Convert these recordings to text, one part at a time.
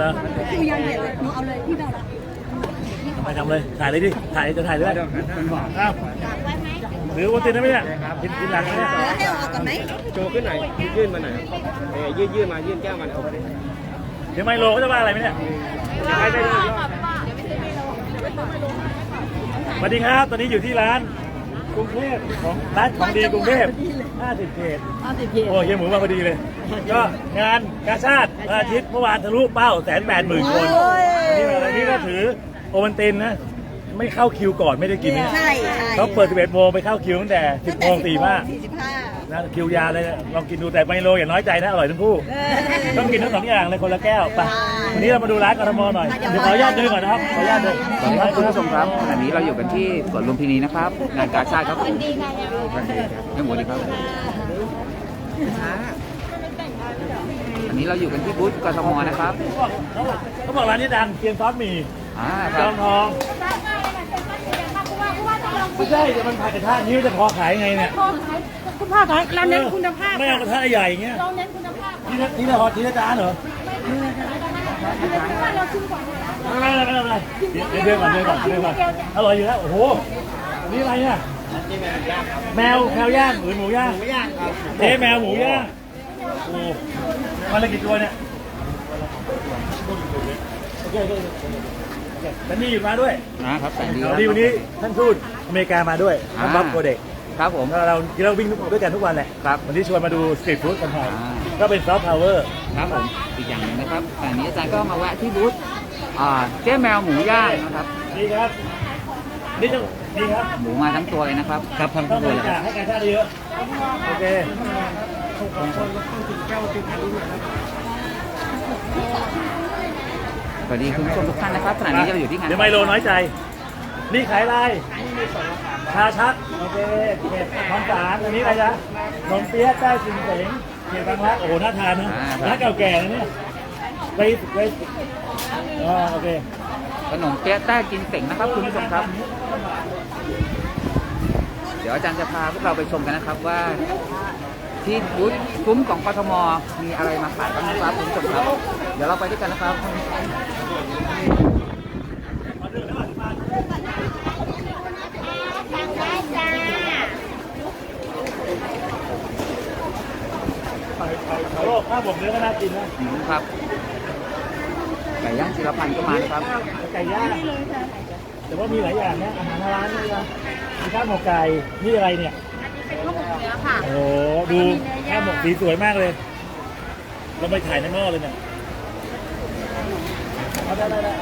เหรอคิวยาวเหยียดเลยหนูเอาเลยพี่ไม่เอาละไปทำเลย ถ่ายเลยดิ ถ่ายจะถ่ายด้วยอ้าวหรือวันตินได้ไหมเนี่ยกินกินหลังไหมเนี่ยเหลือให้เอาออกก่อนไหมโชว์ขึ้นหน่อย ยื่นมาหน่อยเออยื่นยื่นมา ยื่นแก้วมาเอาไปเดี๋ยวไมโลเขาจะว่าอะไรไหมเนี่ยไปไปดูสวัสดีครับ ตอนนี้อยู่ที่ร้านก รุงเทพของร้านของดีกรุงเทพ50เขตเอาสิเพจโอ้เฮียหมูมาพอดีเลย ก็งานกาชาติวันอาทิตย์เมื่อวานทะลุเป้าแสนแปดหมื่นคนวันนี้วันนี้ก็ถือโอวันตินนะ ไม่เข้าคิวก่อนไม่ได้กินนะใช่ใช่เขาเปิด11โมงไปเข้าคิวตั้งแต่10โมงตีห้าสี่สิบห้า นะคิวยาวเลยนะลองกินดูแต่ไมโลอย่าน้อยใจนะอร่อยทั้งคู่ต้องกินทั้งสองอย่างเลยคนละแก้วไปวันนี้เรามาดูร้านกทมหน่อยเดี๋ยวขออนุญาตเดินก่อนนะครับขออนุญาตเดินสวัสดีครับคุณผู้ชมครับขณะนี้เราอยู่กันที่สวนลุมพินีนะครับงานกาชาติครับผมยังหมดเลยครับอันนี้เราอยู่กันที่บูธกทมนะครับเขาบอกเขาบอกร้านนี้ดังเกียนซอสหมี่อ่าคจรัอบมทองไม่ใช่แต่มันผัดกระทะนี้วจะพอขายไงเนี่ย คุณพ่อคะเราเน้นคุณภาพไม่เอากระทะใหญ่อย่างเงี้ยเราเน้นคุณภาพทีละทีละฮอตทีละจานเหรอเราชิมก่อนไม่เป็นไรไม่เป็นไรเดี๋ยวเดินก่อนเดินก่อนเดินก่อนอร่อยอยู่แล้วโอ้โหอันนี่อะไรเนี่ยแมวแมวย่างหรือหมูย่างหมูย่างครับเอ๊ะแมวหมูย่างโอ้มันละกี่ตัวเนี่ยโอเคโอเคโอเคแล้วนี่อยู่มาด้วยนะครับแต่ดีวันนี้วันนี้ท่านทูตอเมริกามาด้วยท่านบ๊อบโกเด็ก ครับผมเราเราวิ่งด้วยกันทุกวันแหละครับวันนี้ชวนมาดูสตรีทฟู้ดคนไทยอ่าก็เป็นซอฟต์พาวเวอร์ครับผมอีกอย่างหนึงนะครับขณะนี้อาจารย์ก็มาแวะที่บูธอ่าเจ๊แมวหมูย่างนะครับดีครับนี่ต้องดีครับหมูมาทั้งตัวเลยนะครับครับทั้งต้องบตัวริเลยคจารัคบให้การชาติเยอะโอเคสวัสดีคุณผู้ชมทุกท่านนะครับขณะนี้เราอยู่ที่งานเดี๋ยวไมโลน้อยใจ นี่ขายอะไรชาชัก โอเคเผ็ดทองสารอันนี้อะไรจ๊ะนมเปี๊ยะแต้จิงเสงเขียดบางรักโอ้โหน่าทานนะร้านเก่าแก่นะเนี่ยไปไปอ่าโอเคขนมเปี๊ยะแต้กินเต่งนะครับคุณผู้ชมครับ เดี๋ยวอาจารย์จะพาพวกเราไปชมกันนะครับว่า ที่บูธซุ้มของกทมมีอะไรมาขายบ้างนะครับคุณผู้ชมครับ เดี๋ยวเราไปด้วยกันนะครับ โลกข้าวบกเนื้อก็น่ากินนะอืมครับไก่ย่างจิรพันธ์ก็มานะครับ ไก่ย่างแต่ว่ามีหลายอย่างนะอาหารร้านนี่นะมีข้าวหมกไก่นี่อะไรเนี่ยเป็นข้าวหมกเนื้อค่ะโอ้โหดูข้าวหมกสีสวยมากเลย เราไปถ่ายในหม้อเลยเนี่ยเอาได้ได้ได้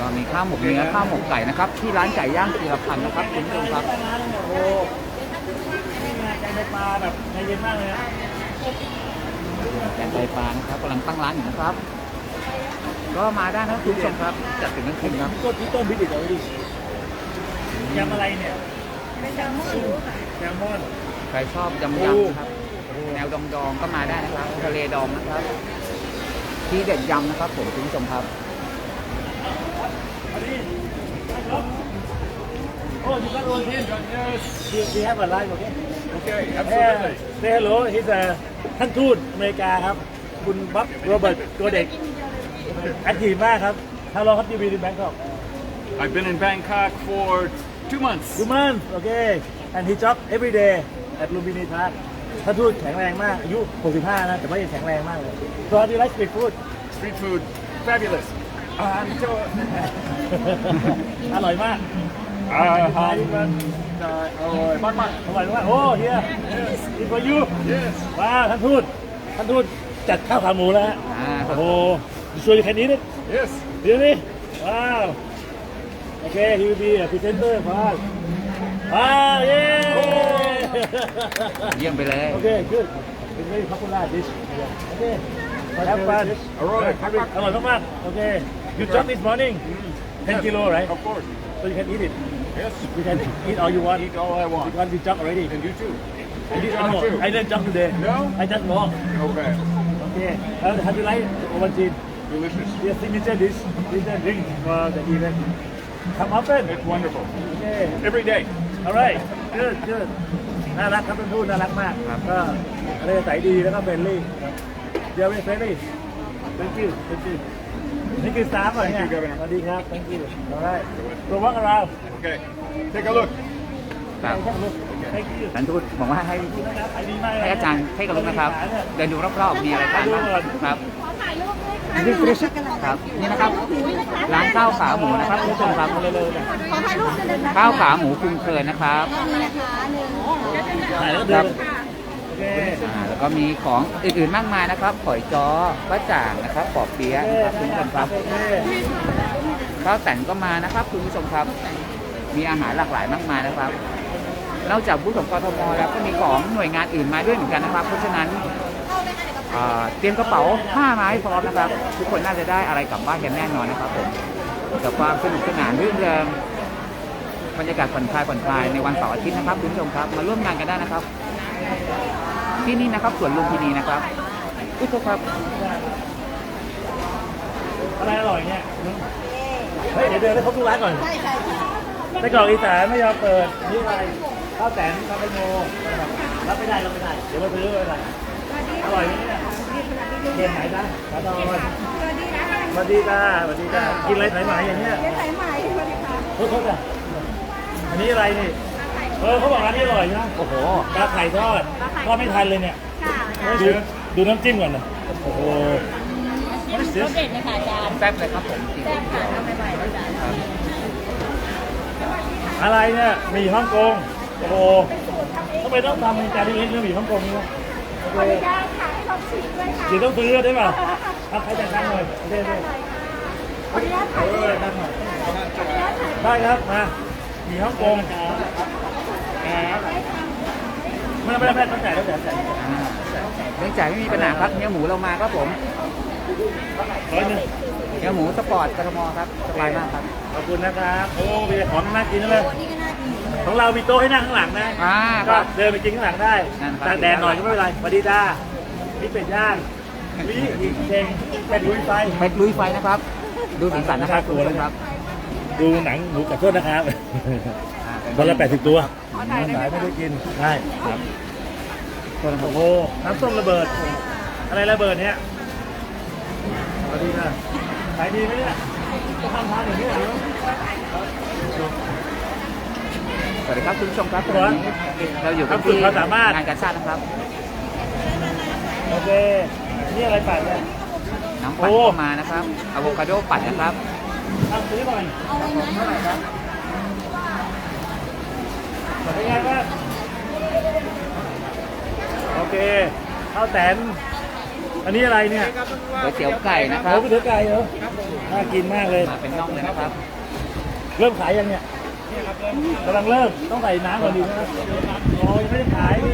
ก็มีข้าวหมกเนื้อข้าวหมกไก่นะครับ ที่ร้านไก่ย่างจิรพันธ์นะครับคุณผู้ชมครับโอ้โหนี่ไงแกงไตปลาแบบใจเย็นมากเลยนะ แกงไตปลานะครับกำลังตั้งร้านอยู่นะครับ ก็มาได้นะครับคุณผู้ชมครับ จัดถึงกลางคืนครับพี่ต้นพี่ต้นพิจิตรเอาไว้ดิยำอะไรเนี่ยแซลมอนใครชอบยำยำนะครับ แนวดองดองๆก็มาได้นะครับ ทะเลดองนะครับ ที่เด็ดยำนะครับผมคุณผู้ชมครับ อันนี้โอ้ย you got one here you you have a live okay Okay, Hey, say hello he's a ท่านทูตอเมริกาครับ คุณบ๊อบโรเบิร์ตตัวเด็กแอคทีฟมากครับ How long have you been in Bangkok I've been in Bangkok for two months. Two months okay and he jog every day at Lumbini Park ท่านทูตแข็งแรงมาก อายุ 65 นะ แต่ว่ายังแข็งแรงมากเลย So how do you like street food Street food, fabulous. Um, so, อร่อยมาก uh, um, uh, oh, Mark, Mark. อร่อยมากโอ้เฮียนี่ for you Yes. ว้าวท่านทูตท่านทูตจัดข้าวขาหมูแล้วฮะอ่าครับ โอ้โห you sure you can eat it Yes. really wow okay he will be a presenter for us wow yeah เยี่ยมไปเลย okay good it's very popular dish yeah okay have fun Alright. อร่อยมากๆ okay you jog this morning 10 kilo right Of course. so you can eat it Yes. you can eat all you want Eat all I want. because we jog already And you too. I did jog no, too. I didn't jog today No? I just walk Okay. okay uh, how do you like Ovaltine Delicious. Your signature dish is a drink for the event. Come often. It's wonderful. Okay. Every day. Alright. Good. Good. น่ารักครับท่านทูตน่ารักมากครับก็อะไรใสยดีแล้วก็เฟรนลี่เดี๋ยวเป็นเฟรนลี่ thank you thank you นี่คือสตาฟเหรอเนี่ย Thank you, Governor. สวัสดีครับ thank you alright so what around Okay, take a look. ครับ thank you ท่านทูตบอกว่าให้นะครับขายดีมากเลยให้อาจารย์ให้กับลูกนะครับ เดินดูรอบๆ มีอะไรทานบ้างครับนี่คือช็อกโกแลตครับ นี่นะครับ ร้านข้าวขาหมูนะครับคุณผู้ชมครับเร็วๆนะขอถ่ายรูปเลยนะคะข้าวขาหมูคุมเคยนะครับนี่นะคะหนึ่งถ่ายแล้วคเดิรับนโอเค อ่าแล้วก็มีของอื่นๆมากมายนะครับหอยจ้อบะจ่างนะครับปอบเปี๊ยะนะครับคุณผู้ชมครับเข้าวแต่นก็มานะครับคุณผู้ชมครับ มีอาหารหลากหลายมากมายนะครับ นอกจากบูธของกทมแล้วก็มีของหน่วยงานอื่นมาด้วยเหมือนกันนะครับ เพราะฉะนั้นอ่าเตรียมกระเป๋าผ้ามาให้พร้อมนะครับ ทุกคนน่าจะได้อะไรกลับบ้านกันแน่นอนนะครับผมกับความสนุกสนานรื่นเริงบรรยากาศผ่อนคลายผ่อนคลายในวันเสาร์อาทิตย์นะครับคุณผู้ชมครับ มาร่วมงานกันได้นะครับ ที่นี่นะครับสวนลุมพินีนะครับอุ้ยโทษครับอะไรอร่อยเนี่ยเฮ้ยเดี๋ยวเดินให้ครบทุกร้านก่อนใช่ใช่ใช่ไส้กรอกอีสานไม่ยอมเปิดนี่อะไรข้าวแตนข้าวไมโมรับไม่ได้รับไม่ได้เดี๋ยวมาซื้อไปไหนอร่อยไหมเนี่ยเรียนไหนนะสาดอนสวัสดีนะคะสวัสดีจ้าสวัสดีจ้ากินอะไรสายไหมอย่างเงี้ยเลี้ยงสายไหมสวัสดีค่ะโทษโทษจ้ะอันนี้อะไรนี่ เออเขาบอกร้านนี้อร่อยนะโอ้โหปลาไข่ทอดทอดไม่ทันเลยเนี่ย ค่ะดูดูน้ำจิ้มก่อนนะโอ้โห รสเด็ดเลยค่ะอาจารย์แซ่บเลยครับผมจริงแซ่บค่ะทำใหม่ๆอาจารย์อะไรเนี่ยหมี่ฮ่องกงโอ้โหทำไมต้องทำในจานที่เล็กเรื่องหมี่ฮ่องกงนี่วะโอเคได้ค่ะให้ลองชิมด้วยค่ะเดี๋ยวต้องซื้อได้ป่ะเอาใครจะตั้งหน่อยเด้เด้ขออนุญาตเอถ่ายรูปอตั้งหน่อยได้ครับมาหมี่ฮ่องกง ไม่ไม่ไม่ต้องจ่ายต้องจ่ายจ่ายอ่ายเรื่องจ่ายไม่มีปัญหาครับเนื้อหมูเรามาครับผมร้อยหนึ่งเนื้อหมูสปอร์ตกทมครับสบายมากครับขอบคุณนะครับโอ้มีแต่ของน่ากินเลยของเรามีโต๊ะให้นั่งข้างหลังนะก็เดินไปกินข้างหลังได้ตากแดดหน่อยก็ไม่เป็นไรสวัสดีจ้านี่เป็ดย่างวิอีกเชงเป็ดลุยไฟเป็ดลุยไฟนะครับ ดูสีสันนะครับคุณผู้ชมครับ ดูหนังหมูกับโทษนะครับ คนละแปดสิบตัวสายไม่ได้กินใช่ครับคนละคโอ้นโหน้ำส้มระเบิด อะไรระเบิดเนี่ยสวัสดีนะขายดีไหมเนี่ยจะทำทานอย่างนี้เหรอสวัสดีครับคุณผู้ชมครับครับวันนี้เราอยู่กันครับฝึที่กความสามารถงานกาชาตินะครับ โอเค นี่อะไรปั่นเนี่ยน้ำปั่นโอ้ก็มานะครับอะโวคาโดปั่นนะครับทำซื้อหน่อยเท่าไหร่ครับ เป็นไงบ้างโอเคข้าวแตน อันนี้อะไรเนี่ยก๋วยเตี๋ยวไก่นะคโอ้รับก๋วยเตี๋ยวไก่เหรอน่ากินมากเลย มาเป็นน่องเลยนะครับ เริ่มขายยังเนี่ยกำลังเริ่ม ต้องใส่น้ำก่อนดีนะโอ้ยังไม่ได้ขายดิ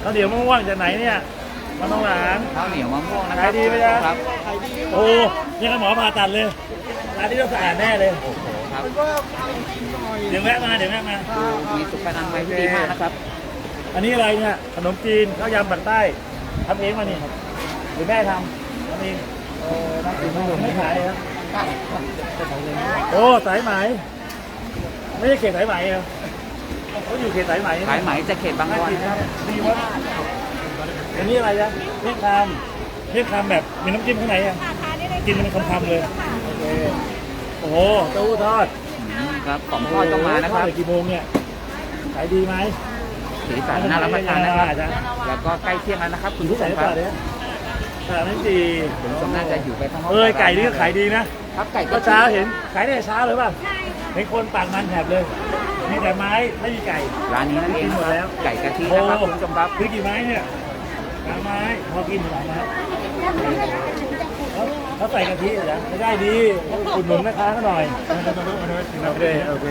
แล้วเดี๋ยวมะม่วงจากไหนเนี่ยมันต้องหลาน ข้าวเหนียวมะม่วงนะคขารัยดีไหมจ๊ะ ครับ โอ้ยังกับหมอผ่าตัดเลยร้านนี้ต้องสะอาดแน่เลย โอ้โห ครับเดี๋ยวแวะมาเดี๋ยวแวะมา มีสุขอนามัยที่ดีมากนะครับอันนี้อะไรเนี่ยขนมจีนข้าวยำปักใต้ทำเองมานี่หรือแม่ทำทำเองโอ้น่ากินมากไม่ขายครับโอ้สายไหมไม่ใช่เขตสายไหมเหรอเขาอยู่เขตสายไหมขายไหมจากเขตบางน่าบอนกินนะนะครับดีวะอันนี้อะไรจ๊ะเรียกคำเรียกคำแบบมีน้ำจิ้มข้างในอะกินเป็นคำๆเลยโอเค โอ้โหเต้าหู้ทอดอืมครับของทอดก็มานะครับ ทอดกี่โมงเนี่ยขายดีไหมสีสันน่ารับประทานนะครับจ๊ะแล้วก็ใกล้เที่ยงแล้วนะครับ คุณที่ผู้ไหชนมตครับลาดเนี่ยตลาดนั่นดีคุณผู้ชมน่าจะอยู่ไปทั้งห้องเอ้ยไก่นี่ก็ขายดีนะครับไก่ก็เช้าเห็นขายได้แต่เช้าเลยป่ะเห็นคนปากมันแถบเลยมีแต่ไม้ไม่มีไก่ ร้านนี้นั่นเองกินหมดคแล้รัวบไก่กะทินะครับคุณผู้ชมครับ ซื้อกี่ไม้เนี่ยสามไม้พอกินสามไม้เขา เขาใส่กะทิเหรอไม่ได้ดีอุดหนุนแม่ค้าเขาหน่อยโอเคโอเค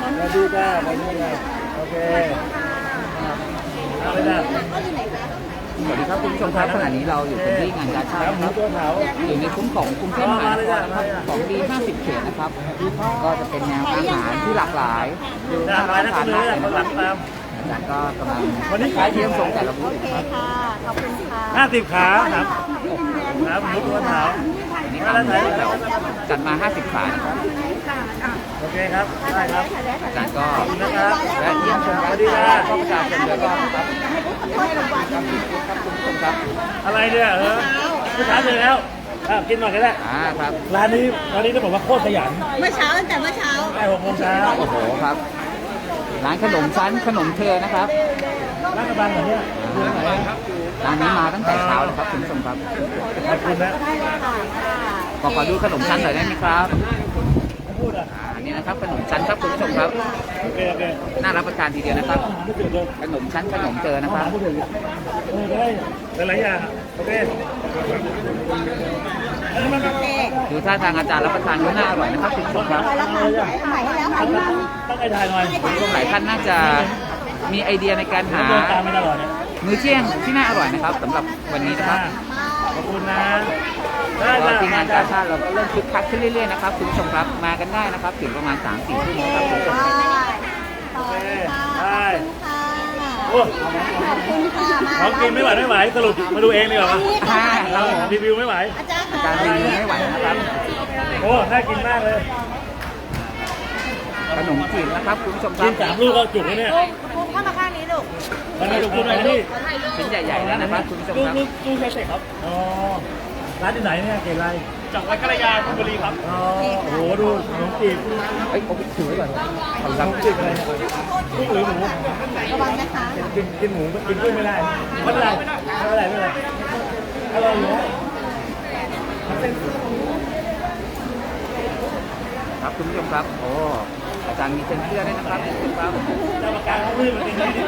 สวัสดีจ้าสวัสดีจ้าโอเคเอาเลยนะสวัสดีครับคุณผู้ชมครับขณะนี้เราอยู่กันที่งานกาชาติครับหมูนะครับตัวขาวอยู่ในคุ้มของกรุงเทพมหานครนะครับของดี 50 เขตนะครับ ก็จะเป็นแนวอาหารที่หลากหลายดูจ้าน่าไปรับนะประคุทาณนเลมากยเลยคนะนครับหลังตามอาจารย์ก็กำลังวันนี้ขายเทียมส่งแต่ละบูธโอเคค่ะขอบคุณค่ะห้าสิบขาครับ ครับหมูตัวขาวนี่นี้ขาหมูแบบจัดมา 50ขานะครับโอเคครับ ได้ครับ อาจารย์ก็ขอบคุณนะครับและเยี่ยมชมสการวัสดีดีนะนะก็ประชาชนโดยรอบครับครับคุณผู้ชมครับ อะไรเนี่ยเออผู้ชายเลยแล้วอะกินหน่อยก็ได้อ่าครับ ร้านนี้ร้านนี้ต้องบอกว่าโคตรขยันเมื่อเช้าตั้งแต่เมื่อเช้าได้หกโมงเช้าโอ้โหครับ ร้านขนมชั้นขนมเธอนะครับร้านกระบังเหรอเนี่ยอยู่ที่ไหนร้านนี้มาตั้งแต่เช้าเลยครับคุณผู้ชมครับขอบคุณนะได้เลยค่ะขอขอดูขนมชั้นหน่อยได้ไหมครับไม่พูดอะอ่าอันนี้นะครับขนมชั้นครับคุณผู้ชมครับโอเคโอเคน่ารับประทานทีเดียวนะครับไม่ตื่นเลยขนมชั้นขนมเจอนะคมารับพูดถึงเออได้หลายๆอย่างโอเคเอามามามาดูท่าทางอาจารย์รับประทานก็น่าอร่อยนะครับคุณผู้ชมครับไปแล้วค่ะถ่ายให้แล้วค่ะตั้งตั้งไอ้ถ่ายหน่อยคุณผู้ชมหลายท่านน่าจะมีไอเดียในการหาเดินตา มไม่ตลอดเนี่ยมื้อเที่ยงที่น่าอร่อยนะครับสำหรับวันนี้นะครับขอบคุณนะได้ก็จ้ะทีมงานกาชาติเราก็เริ่มคึกคักขึ้นเรื่อยๆนะครับคุณผู้ชมครับมากันได้นะครับถึงประมาณ3-4ชั่วโมงครับคุณผู้ชมครับโอเคได้ค่ะโอ้ขอบคุณค่ะมาของกินไม่ไหวไม่ไหวสรุปมาดูเองดีกว่าอ่าเรารีวิวไม่ไหว อาจารย์อาจารย์รีวิวไม่ไหวนะครับโอ้น่ากินมากเลยขนมจีนนะครับคุณผู้ชมคกิรันบสามลูกก็จุกแล้วเนี่ยคุณ เข้ามาข้างนี้ลูกมันไม่ถูกคุณอะไรนี่ชิ้นใหญ่ๆแล้วนะครับคุณผู้ชมครับลูกใช้เสร็จครับอ๋อร้านที่ไหนเนี่ยเกศไรจากวัดกระยาธนบุรีครับอ๋อโอ้โหดูขนมจีบเอ้ยโอ้ยถือไว้ก่อนขอบขคุณครับนมจีบอะไรเนี่ยกุ้งหรือหมูระวังนะคะกินกินหมูกินกุ้งไม่ได้ไม่เป็นไรไม่เป็นไรไม่เป็นไรอร่อยอยู่แล้วครับคุณผู้ชมครับโอ้อา จารย์มีเซ็นเซอร์ด้วยนะครับคุณผู้ชมครับเจ้าประกันเขาลื่นมันเป็นอย่างนี้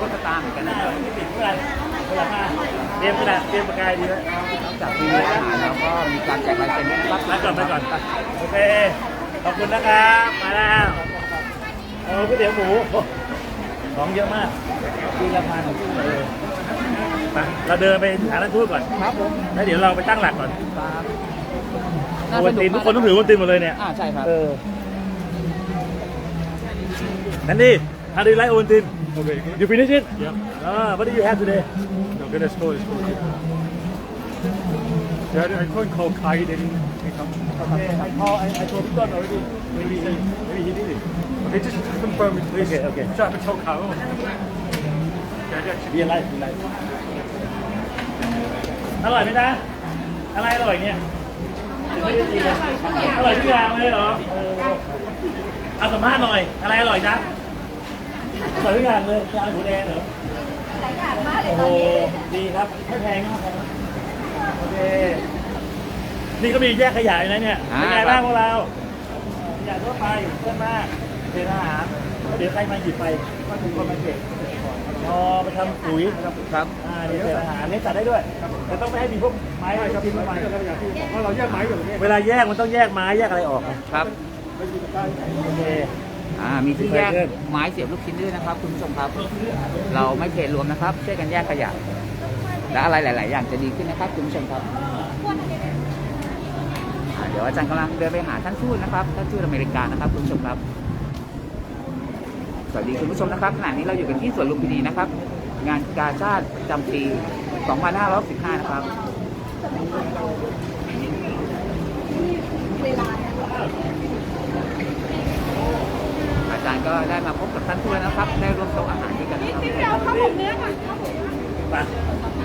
ก็สตาร์เหมือนกันหนะน้าครับไม่ติดเมื่อไหร่เวลามาเตรียมกระดาษเตรียมปากกาดีไว้นอกจากมีอาหารแล้วก็มีการแจกลายเซ็นด้วยนะครับไปก่อนไปก่อนไปโอเคขอบคุณนะครับมาแล้วเอาก๋วยเตี๋ยวหมูโอ้ของเยอะมากกินละพันเออไปเราเดินไปหาร้านทูตก่อนครับผมแล้วเดี๋ยวเราไปตั้งหลักก่อนครับน่าโอสนนุติกนทุมากคนต้องถือโอนตินหมดเลยเนี่ยอ่าใช่ครับเออ นั่นดิ how do you like โอนติน Okay. you finish it Yeah. ah what do you have today No, good as full as full. Yeah, I couldn't call Kai, they didn't pick up. okay I call I I told Victor already maybe he maybe he did it Okay, just confirm it, please. Okay, okay. So I haven't told Kyle. Yeah, yeah, เบียร์ไรเบียร์ไรอร่อยไหมนะอะไรอร่อยเนี่ยถึงไม่ได้กินเลยอร่อยทุกอย่างเลยเหรอเออเอาสัมภาษณ์หน่อย อะไรอร่อยนะ อร่อยทุกอย่างเลยยาหมูแดงเหรอหลายอย่างมากเลยโอ้ตโหอนนี้ดีครับไม่แพงมากครับโอเคนี่ก็มีแยกขยะอยู่นะเนี่ยเป็นไงบ้างพวกเราขยะทั่วไปเพื่อนมากเป็นอาหารแล้วเดี๋ยวใครมาหยิบไปก็ถูกคนมาเก็บพอไปทำปุ๋ยครับอ่านี่เป็นอาหารนี่จัดได้ด้วยแต่ต้องไม่ให้มีพวกไม้อะไรทิ้งลงไปเพราะเราแยกไม้แบบนี้เวลาแยกมันต้องแยกไม้แยกอะไรออกนะครับโอเค อ่ามีที่แยกไม้เสียบลูกชิ้นด้วยนะครับ คุณผู้ชมครับ เราไม่เทรวมนะครับช่วยกันแยกขยะและอะไรหลาย ๆ อย่างจะดีขึ้นนะครับคุณผู้ชมครับเดี๋ยวอาจารย์กำลังเดินไปหาท่านทูตนะครับท่านทูตอเมริกานะครับคุณผู้ชมครับ สวัสดีคุณผู้ชมนะครับขณะนี้เราอยู่กันที่สวนลุมพินีนะครับ งานกาชาติประจำปี 2515 นะครับอา จารย์ก็ได้มาพบกับท่านทูตแล้วนะครับ ได้ร่วมโต๊ะอาหารด้วยกันนะครับไป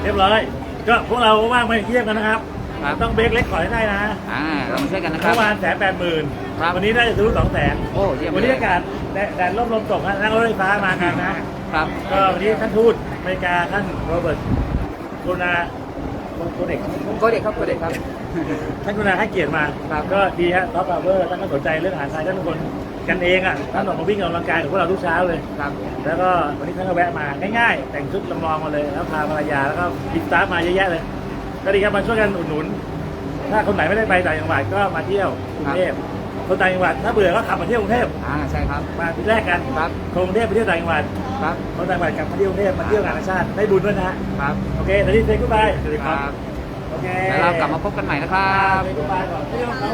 เรียบร้อย ก็พวกเราว่างไปเยี่ยมกันนะครับ ครับ ต้องเบรกเล็กขอให้ได้นะอ่าเรามาช่วยกันนะครัเมื่บ อวานแสนแปดหมื่นครับ วันนี้ได้จะทะลุสองแสนโอ้เยี่ยมวันนี้เลยอากาศแดดแดดร่มลมตกนะนั่งรถไฟฟ้ามากันนะ ครับ ก็วันนี้ท่านทูตอเมริกาท่านโรเบิร์ตกรุณาโกเด็กก็เด็กครับก็เด็กครับ ท่านกรุณาให้เกียรติมา ครับ ก็ดีฮะท็อปพาวเวอร์ท่านก็สนใจเรื่องอาหารไทยท่านเป็นคน กันเองอะท่านออกมาวิ่งออกกำลังกายกับพวกเราทุกเช้าเลย ครับ แล้วก็วันนี้ท่านก็แวะมาง่ายๆ แต่งชุดลำลองมาเลย แล้วพาภรรยาแล้วก็บิ๊กสตาฟมาเยอะแยะเลย ก็ดีครับมาช่วยกันอุดหนุน ถ้าคนไหนไม่ได้ไปต่างจังหวัดก็มาเที่ยวกรุงเทพคนต่างจังหวัดถ้าเบื่อก็ขับมาเที่ยวกรุงเทพอ่าใช่ครับ มาที่แรกกันครับคนกรุงเทพไปเที่ยวต่างจังหวัดครับคนต่างจังหวัดกลับมาเที่ยวกรุงเทพมาเที่ยวงานกาชาติได้บุญด้วยนะฮะครับ โอเคตอนนี้เซ็กกูไปครับ โอเคแล้วเรากลับมาพบกันใหม่นะครับเซ็กกูไปก่อนเที่ยวเขา